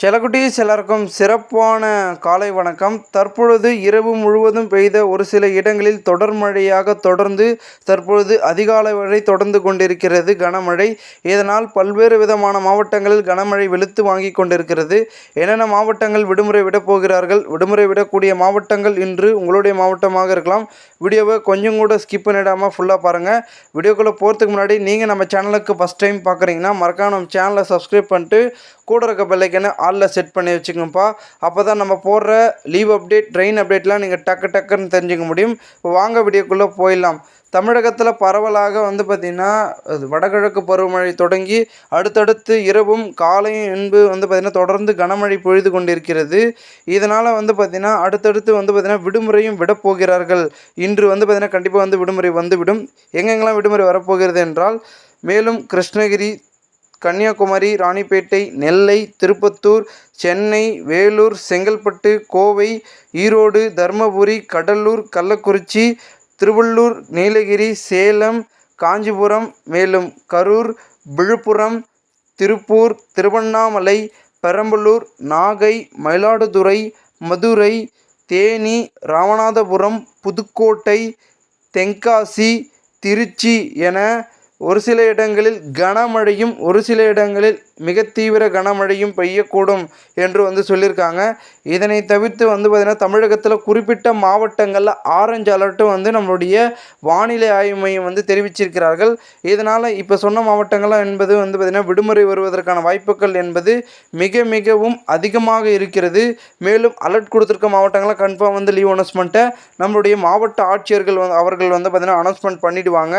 செலகுட்டி எல்லாருக்கும் சிறப்பான காலை வணக்கம். தற்பொழுது இரவு முழுவதும் பெய்த ஒரு சில இடங்களில் தொடர் மழையாக தொடர்ந்து தற்பொழுது அதிகாலை வரை தொடர்ந்து கொண்டிருக்கிறது. கனமழை. இதனால் பல்வேறு விதமான மாவட்டங்களில் கனமழை வெளுத்து வாங்கி கொண்டிருக்கிறது. என்னென்ன மாவட்டங்கள் விடுமுறை விடப் போகிறார்கள்? விடுமுறை விடக்கூடிய மாவட்டங்கள் இன்று உங்களுடைய மாவட்டமாக இருக்கலாம். வீடியோவை கொஞ்சம் கூட ஸ்கிப் பண்ணிடாமல் ஃபுல்லாக பாருங்கள் வீடியோக்குள்ளே போகிறதுக்கு முன்னாடி நீங்கள் நம்ம சேனலுக்கு ஃபஸ்ட் டைம் பார்க்குறீங்கன்னா மறக்காம நம்ம சேனலை சப்ஸ்கிரைப் பண்ணிட்டு கூட இருக்க பெல்லைக்கனை ஆலில் செட் பண்ணி வச்சுக்கோங்கப்பா. அப்போ தான் நம்ம போடுற லீவ் அப்டேட் ட்ரெயின் அப்டேட்லாம் நீங்கள் டக்கு டக்குன்னு தெரிஞ்சுக்க முடியும். இப்போ வாங்க வீடியோக்குள்ளே போயிடலாம். தமிழகத்தில் பரவலாக வந்து பார்த்திங்கன்னா வடகிழக்கு பருவமழை தொடங்கி அடுத்தடுத்து இரவும் காலையும் என்பு வந்து பார்த்திங்கன்னா தொடர்ந்து கனமழை பொழுது கொண்டிருக்கிறது. இதனால் வந்து பார்த்திங்கன்னா அடுத்தடுத்து வந்து பார்த்திங்கன்னா விடுமுறையும் விடப்போகிறார்கள் இன்று வந்து பார்த்திங்கன்னா கண்டிப்பாக வந்து விடுமுறை வந்துவிடும். எங்கெங்கெல்லாம் விடுமுறை வரப்போகிறது என்றால் மேலும் கிருஷ்ணகிரி கன்னியாகுமரி ராணிப்பேட்டை நெல்லை திருப்பத்தூர் சென்னை வேலூர் செங்கல்பட்டு கோவை ஈரோடு தருமபுரி கடலூர் கள்ளக்குறிச்சி திருவள்ளூர் நீலகிரி சேலம் காஞ்சிபுரம் மேலும் கரூர் விழுப்புரம் திருப்பூர் திருவண்ணாமலை பெரம்பலூர் நாகை மயிலாடுதுறை மதுரை தேனி ராமநாதபுரம் புதுக்கோட்டை தென்காசி திருச்சி என ஒரு சில இடங்களில் கனமழையும் ஒரு சில இடங்களில் மிக தீவிர கனமழையும் பெய்யக்கூடும் என்று வந்து சொல்லியிருக்காங்க. இதனை தவிர்த்து வந்து பார்த்திங்கன்னா தமிழகத்தில் குறிப்பிட்ட மாவட்டங்களில் ஆரஞ்சு அலர்ட்டும் வந்து நம்மளுடைய வானிலை ஆய்வு மையம் வந்து தெரிவிச்சிருக்கிறார்கள். இதனால் இப்போ சொன்ன மாவட்டங்கள்லாம் என்பது வந்து பார்த்திங்கன்னா விடுமுறை வருவதற்கான வாய்ப்புகள் என்பது மிக மிகவும் அதிகமாக இருக்கிறது. மேலும் அலர்ட் கொடுத்துருக்க மாவட்டங்களாம் கன்ஃபார்ம் வந்து லீவ் அனௌன்ஸ்மெண்ட்டை நம்மளுடைய மாவட்ட ஆட்சியர்கள் வந்து அவர்கள் வந்து பார்த்திங்கன்னா அனௌன்ஸ்மெண்ட் பண்ணிவிடுவாங்க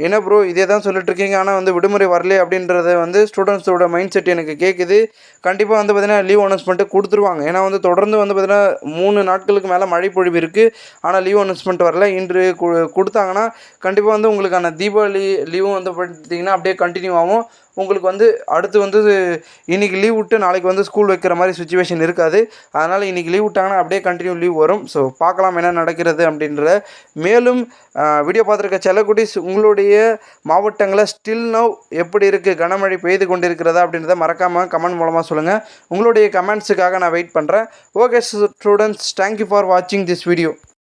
என்ன ப்ரோ இதே தான் சொல்லிட்டு இருக்கீங்க ஆனால் வந்து விடுமுறை வரல அப்படின்றத வந்து ஸ்டூடெண்ட்ஸோட மைண்ட் செட் எனக்கு கேட்குது கண்டிப்பாக வந்து பார்த்திங்கன்னா லீவ் அனௌன்ஸ்மெண்ட்டு கொடுத்துருவாங்க. ஏன்னா வந்து தொடர்ந்து வந்து பார்த்திங்கன்னா மூணு நாட்களுக்கு மேலே மழை பொழிவு இருக்குது ஆனால் லீவ் அனௌன்ஸ்மெண்ட் வரல. இன்று கொடுத்தாங்கன்னா கண்டிப்பாக வந்து உங்களுக்கான தீபாவளி லீவும் வந்து பார்த்திங்கன்னா அப்படியே கண்டினியூ ஆகும். உங்களுக்கு வந்து அடுத்து வந்து இன்றைக்கி லீவ் விட்டு நாளைக்கு வந்து ஸ்கூல் வைக்கிற மாதிரி சுச்சுவேஷன் இருக்காது. அதனால் இன்றைக்கி லீவ் விட்டாங்கன்னா அப்படியே கண்டினியூ லீவ் வரும். ஸோ பார்க்கலாம் என்ன நடக்கிறது அப்படின்றத மேலும் வீடியோ பார்த்துருக்க செல்லக்குட்டிஸ் உங்களுடைய மாவட்டங்களில் ஸ்டில் நவ் எப்படி இருக்குது கனமழை பெய்து கொண்டிருக்கிறதா அப்படின்றத மறக்காமல் கமெண்ட் மூலமாக சொல்லுங்கள் உங்களுடைய கமெண்ட்ஸுக்காக நான் வெயிட் பண்ணுறேன் okay students thank you for வாட்சிங் திஸ் வீடியோ